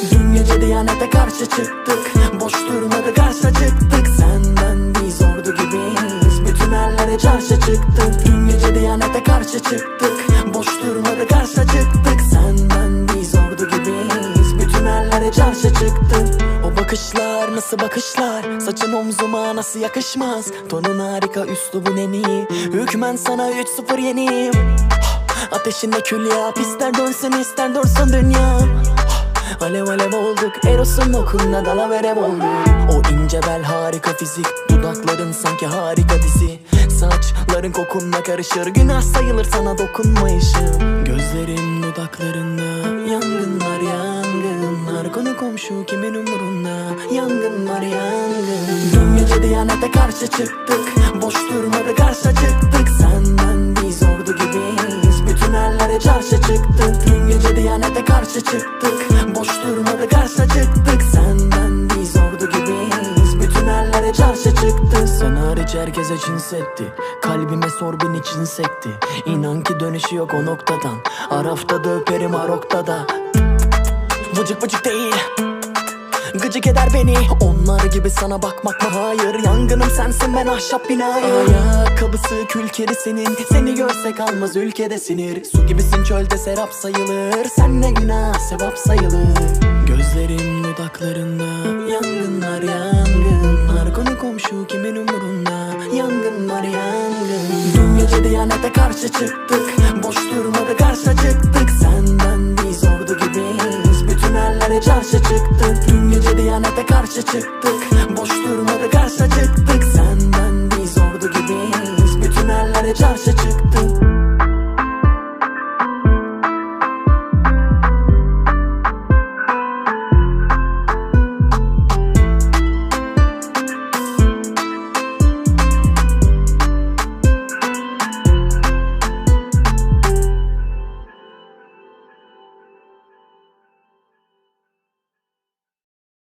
Dün gece diyanete karşı çıktık. Boş durmadı karşı çıktık. Senden biz ordu gibiyiz. Bütün ellere çarşı çıktık. Dün gece diyanete karşı çıktık. Boş durmadı karşı çıktık. Senden biz ordu gibiyiz. Bütün ellere çarşı çıktık. O bakışlar nasıl bakışlar? Saçın omzuma nasıl yakışmaz? Tonun harika üslubun en iyi. Hükmen sana 3-0 yeniyim. Ateşinde kül yap. İster dönsün ister dursun dünya Alev alev olduk. Eros'un okunda dalaverev olduk O ince bel harika fizik. Dudakların sanki harika dizi. Saçların kokunla karışır. Günah sayılır sana dokunmayışım. Gözlerim dudaklarında. Yangınlar yangınlar. Konu komşu kimin umurunda? Yangınlar yangın Dün gece diyanete karşı çıktık. Boş durmadı karşı çıktık. Senden biz ordu gibiyiz. Bütün ellere çarşı çıktık karşı çıktık. Boş durmadı karşı çıktık. Senden biz ordu gibiyiz. Bütün ellere çarşı çıktık Sen hariç herkese cinsetti Kalbime sor bin için sekti. İnan ki dönüşü yok o noktadan. Arafta da öperim Arok'ta da. Vıcık vıcık değil Gıcık eder beni. Onlar gibi sana bakmak mı hayır? Yangınım sensin ben ahşap binayım Ayakkabısı külkeri senin. Seni görsek almaz ülkede sinir. Su gibisin çölde serap sayılır. Sen ne günah sevap sayılır. Gözlerim dudaklarında. Yangınlar yangınlar. Konu komşu kimin umurunda? Yangınlar yangın. Dün gece diyanete karşı çıktık. Boş durmadı karşı çıktık. Senden biz ordu gibiyiz. Bütün ellere çarşı çıktık karşı çıktık. Boş durmadı karşı çıktık. Senden biz ordu gibiyiz. Bütün ellere çarşı çıktık